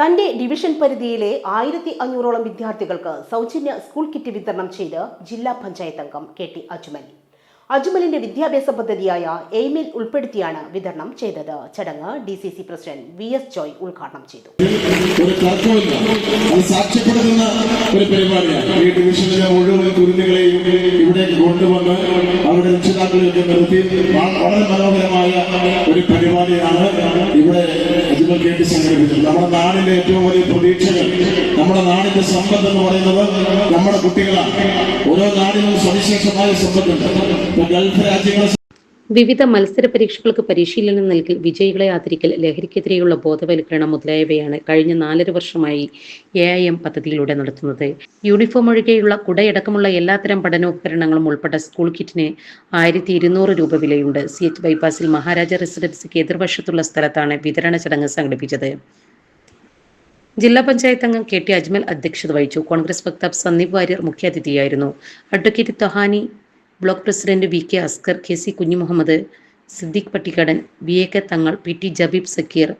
തന്റെ ഡിവിഷൻ പരിധിയിലെ ആയിരത്തി അഞ്ഞൂറോളം വിദ്യാർത്ഥികൾക്ക് സൗജന്യ സ്കൂൾ കിറ്റ് വിതരണം ചെയ്ത് ജില്ലാ പഞ്ചായത്ത് അംഗം കെ ടി അജ്മൽ. അജ്മലിന്റെ വിദ്യാഭ്യാസ പദ്ധതിയായ എയിമിൽ ഉൾപ്പെടുത്തിയാണ് വിതരണം ചെയ്തത്. ചടങ്ങ് D C C president V S Joy ഉദ്ഘാടനം ചെയ്തു. സാക്ഷ്യപ്പെടുത്തുന്ന ഒരു ഈ ഡിവിഷനിലെ മുഴുവൻ കുരുന്നുകളെയും ഇവിടേക്ക് കൊണ്ടുവന്ന് അവരുടെ രക്ഷിതാക്കളെയൊക്കെ നിർത്തി വളരെ മനോഹരമായ ഒരു പരിപാടിയാണ് ഇവിടെ അജ്മൽ വേണ്ടി സംഘടിപ്പിച്ചത് നമ്മുടെ നാടിന്റെ ഏറ്റവും വലിയ പ്രതീക്ഷകൾ നമ്മുടെ നാടിന്റെ സമ്പത്ത് എന്ന് പറയുന്നത് നമ്മുടെ കുട്ടികളാണ്. ഓരോ നാടിനും സവിശേഷമായ സമ്പത്തുണ്ട്. ഗൾഫ് രാജ്യങ്ങളെ വിവിധ മത്സര പരീക്ഷകൾക്ക് പരിശീലനം നൽകി വിജയികളെ ആദരിക്കൽ ലഹരിക്കെതിരെയുള്ള ബോധവൽക്കരണം മുതലായവയാണ് കഴിഞ്ഞ നാലര വർഷമായി എ ഐ എം പദ്ധതിയിലൂടെ നടത്തുന്നത്. യൂണിഫോം ഒഴികെയുള്ള കുടയടക്കമുള്ള എല്ലാത്തരം പഠനോപകരണങ്ങളും ഉൾപ്പെട്ട സ്കൂൾ കിറ്റിന് ആയിരത്തി ഇരുന്നൂറ് രൂപ വിലയുണ്ട്. സി എച്ച് ബൈപ്പാസിൽ മഹാരാജ റെസിഡൻസിക്ക് എതിർവശത്തുള്ള സ്ഥലത്താണ് വിതരണ ചടങ്ങ് സംഘടിപ്പിച്ചത്. ജില്ലാ പഞ്ചായത്ത് അംഗം കെ ടി അജ്മൽ അധ്യക്ഷത വഹിച്ചു. കോൺഗ്രസ് വക്താവ് Sandeep Warrier മുഖ്യാതിഥിയായിരുന്നു. Advocate Tohani block president V K Askar K C Kunjumuhammad Siddique Pattikkadan V A K Thangal P T Jabeeb Sakeer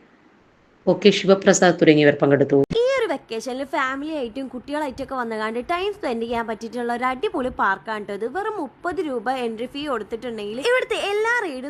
O K Shivaprasad തുടങ്ങിയവർ പങ്കെടുത്തു. വെക്കേഷനിൽ ഫാമിലി ആയിട്ടും കുട്ടികളായിട്ടും ഒക്കെ വന്നുകാണ്ട് ടൈം സ്പെൻഡ് ചെയ്യാൻ പറ്റിയിട്ടുള്ള ഒരു അടിപൊളി പാർക്കാണ് ഇത്. വെറും മുപ്പത് രൂപ എൻട്രി ഫീ കൊടുത്തിട്ടുണ്ടെങ്കിൽ ഇവിടുത്തെ എല്ലാ റൈഡും